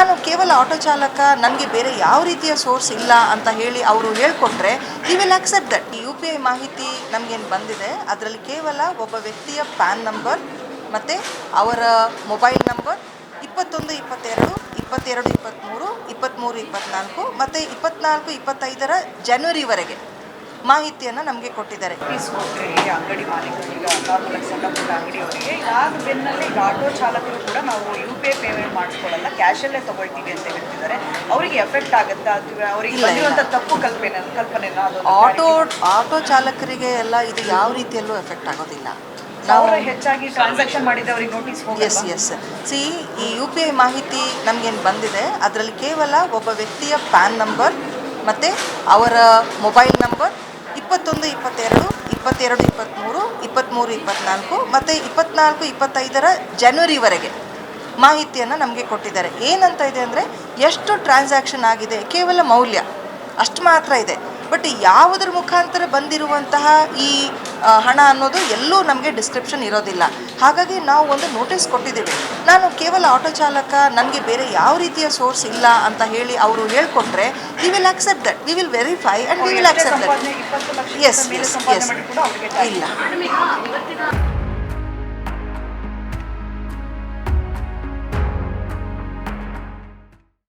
ನಾನು ಕೇವಲ ಆಟೋ ಚಾಲಕ, ನನಗೆ ಬೇರೆ ಯಾವ ರೀತಿಯ ಸೋರ್ಸ್ ಇಲ್ಲ ಅಂತ ಹೇಳಿ ಅವರು ಹೇಳ್ಕೊಟ್ರೆ ಈ will accept that U P I ಮಾಹಿತಿ ನಮಗೇನು ಬಂದಿದೆ, ಅದರಲ್ಲಿ ಕೇವಲ ಒಬ್ಬ ವ್ಯಕ್ತಿಯ ಪ್ಯಾನ್ ನಂಬರ್ ಮತ್ತು ಅವರ ಮೊಬೈಲ್ ನಂಬರ್ ಇಪ್ಪತ್ತೊಂದು, ಇಪ್ಪತ್ತೆರಡು ಇಪ್ಪತ್ತೆರಡು, ಇಪ್ಪತ್ತ್ಮೂರು ಇಪ್ಪತ್ತ್ಮೂರು, ಇಪ್ಪತ್ತ್ನಾಲ್ಕು ಮತ್ತು ಇಪ್ಪತ್ತ್ನಾಲ್ಕು, ಇಪ್ಪತ್ತೈದರ ಜನವರಿವರೆಗೆ ಮಾಹಿತಿಯನ್ನು ನಮಗೆ ಕೊಟ್ಟಿದ್ದಾರೆ. ಅಂಗಡಿ ಮಾಲೀಕರಿಗೆ ಆಗಿ ಸಣ್ಣ ಪುಟ್ಟ ಅಂಗಡಿಯವರಿಗೆ ಆದ ಬೆನ್ನಲ್ಲಿ ಈಗ ಆಟೋ ಚಾಲಕರು ಕೂಡ ನಾವು ಯು ಪಿ ಐ ಪೇಮೆಂಟ್ ಮಾಡಿಸ್ಕೊಳ್ಳಲ್ಲ ಕ್ಯಾಶಲ್ಲೇ ತಗೊಳ್ತೀವಿ ಅಂತ ಹೇಳ್ತಿದ್ದಾರೆ. ಅವರಿಗೆ ಎಫೆಕ್ಟ್ ಆಗುತ್ತಾ ಅಥವಾ ಅವರಿಗೆ ಬಂದಿರುವಂಥ ತಪ್ಪು ಕಲ್ಪನೆ ಕಲ್ಪನೆ ಆಟೋ ಆಟೋ ಚಾಲಕರಿಗೆ ಎಲ್ಲ ಇದು ಯಾವ ರೀತಿಯಲ್ಲೂ ಎಫೆಕ್ಟ್ ಆಗೋದಿಲ್ಲ. ನಾವು ಹೆಚ್ಚಾಗಿ ಟ್ರಾನ್ಸಾಕ್ಷನ್ ಮಾಡಿದವರಿಗೆ ನೋಟಿಸ್ ಎಸ್ ಎಸ್ ಸಿ ಈ ಯು ಪಿ ಐ ಮಾಹಿತಿ ನಮಗೇನು ಬಂದಿದೆ ಅದರಲ್ಲಿ ಕೇವಲ ಒಬ್ಬ ವ್ಯಕ್ತಿಯ ಪ್ಯಾನ್ ನಂಬರ್ ಮತ್ತು ಅವರ ಮೊಬೈಲ್ ನಂಬರ್ ಇಪ್ಪತ್ತೊಂದು, ಇಪ್ಪತ್ತೆರಡು ಇಪ್ಪತ್ತೆರಡು, ಇಪ್ಪತ್ತ್ಮೂರು ಇಪ್ಪತ್ತ್ಮೂರು, ಇಪ್ಪತ್ತ್ನಾಲ್ಕು ಮತ್ತು ಇಪ್ಪತ್ನಾಲ್ಕು ಇಪ್ಪತ್ತೈದರ ಜನವರಿವರೆಗೆ ಮಾಹಿತಿಯನ್ನು ನಮಗೆ ಕೊಟ್ಟಿದ್ದಾರೆ. ಏನಂತ ಇದೆ ಅಂದರೆ ಎಷ್ಟು ಟ್ರಾನ್ಸಾಕ್ಷನ್ ಆಗಿದೆ, ಕೇವಲ ಮೌಲ್ಯ ಅಷ್ಟು ಮಾತ್ರ ಇದೆ. ಬಟ್ ಯಾವುದರ ಮುಖಾಂತರ ಬಂದಿರುವಂತಹ ಈ ಹಣ ಅನ್ನೋದು ಎಲ್ಲೂ ನಮಗೆ ಡಿಸ್ಕ್ರಿಪ್ಷನ್ ಇರೋದಿಲ್ಲ. ಹಾಗಾಗಿ ನಾವು ಒಂದು ನೋಟಿಸ್ ಕೊಟ್ಟಿದ್ದೀವಿ. ನಾನು ಕೇವಲ ಆಟೋ ಚಾಲಕ ನನಗೆ ಬೇರೆ ಯಾವ ರೀತಿಯ ಸೋರ್ಸ್ ಇಲ್ಲ ಅಂತ ಹೇಳಿ ಅವರು ಹೇಳ್ಕೊಟ್ರೆ we will accept that we will verify and we will accept that S S S ಇಲ್ಲ.